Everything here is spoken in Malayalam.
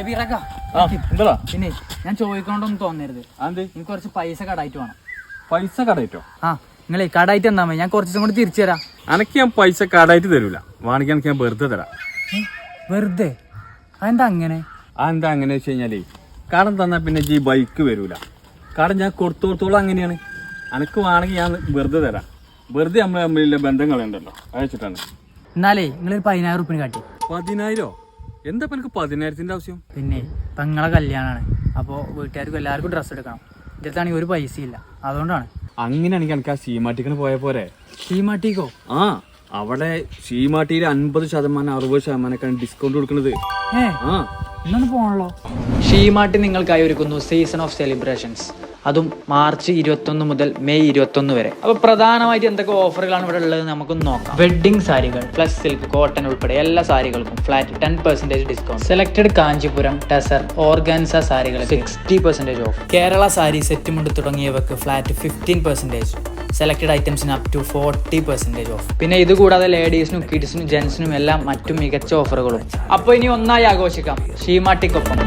എന്താ പിന്നെ ഞാൻ ചോദിക്കണ്ടൊന്നും തോന്നരുത്. എനിക്ക് കുറച്ച് പൈസ കടായിട്ട് വേണം. പൈസ കടായിട്ടോ? ആ നിങ്ങളെ കടായിട്ട് തന്നാ ഞാൻ കുറച്ച് കൂടി തിരിച്ചു തരാം. അനക്ക് ഞാൻ പൈസ കടായിട്ട് തരൂല. വേണമെങ്കിൽ ഞാൻ വെറുതെ തരാം. വെറുതെ? അതെന്താ അങ്ങനെ? അതെന്താ അങ്ങനെ വെച്ച് കഴിഞ്ഞാലേ കടം തന്നാൽ പിന്നെ ഈ ബൈക്ക് വരൂല. കടം ഞാൻ കൊടുത്തോളത്തോളം അങ്ങനെയാണ്. അനക്ക് വേണമെങ്കിൽ ഞാൻ വെറുതെ തരാം. വെറുതെ നമ്മൾ തമ്മിലുള്ള ബന്ധങ്ങളുണ്ടല്ലോ അയച്ചിട്ടാണ് എന്നാലേ നിങ്ങളൊരു പതിനായിരം റുപ്യന് കാട്ടി. പതിനായിരോ? എന്താ പനിക്ക് എനിക്ക് പതിനായിരത്തിന്റെ ആവശ്യം? പിന്നെ പെങ്ങളെ കല്യാണാണ്. അപ്പോൾ വീട്ടുകാർക്കും എല്ലാവർക്കും ഡ്രസ്സ് എടുക്കണം. അടുത്താണെങ്കിൽ ഒരു പൈസ ഇല്ല അതുകൊണ്ടാണ്. അങ്ങനെയാണെങ്കിൽ എനിക്ക് ആ സീമാട്ടിക്കിന് പോയ പോരെ. സീമാട്ടിക്കോ ആ അവിടെ സീമാട്ടിയിൽ അൻപത് ശതമാനം അറുപത് ശതമാനമൊക്കെയാണ് ഡിസ്കൗണ്ട് കൊടുക്കുന്നത് ഏ? ആ. ഇന്നൊന്ന് പോകണല്ലോ ഷീമാട്ടി നിങ്ങൾക്കായി ഒരുക്കുന്നു സീസൺ ഓഫ് സെലിബ്രേഷൻസ് അതും മാർച്ച് ഇരുപത്തൊന്ന് മുതൽ മെയ് ഇരുപത്തൊന്ന് വരെ. അപ്പൊ പ്രധാനമായിട്ട് എന്തൊക്കെ ഓഫറുകളാണ് ഇവിടെ ഉള്ളത് നമുക്കൊന്ന് നോക്കാം. വെഡിങ് സാരികൾ പ്ലസ് സിൽക്ക് കോട്ടൺ ഉൾപ്പെടെ എല്ലാ സാരികൾക്കും flat ten percentage discount selected Kanchipuram tussar organza സാരികൾ sixty percentage off Kerala sari set mundu തുടങ്ങിയവർക്ക് flat fifteen percentage selected ഐറ്റംസിന് up to forty percentage off പിന്നെ ഇത് കൂടാതെ ലേഡീസിനും കിഡ്സിനും ജെന്റ്സിനും എല്ലാം മറ്റു മികച്ച ഓഫറുകളും അപ്പോൾ ഇനി ഒന്നായി ആഘോഷിക്കാം. ഷീമാട്ടിക്കൊപ്പം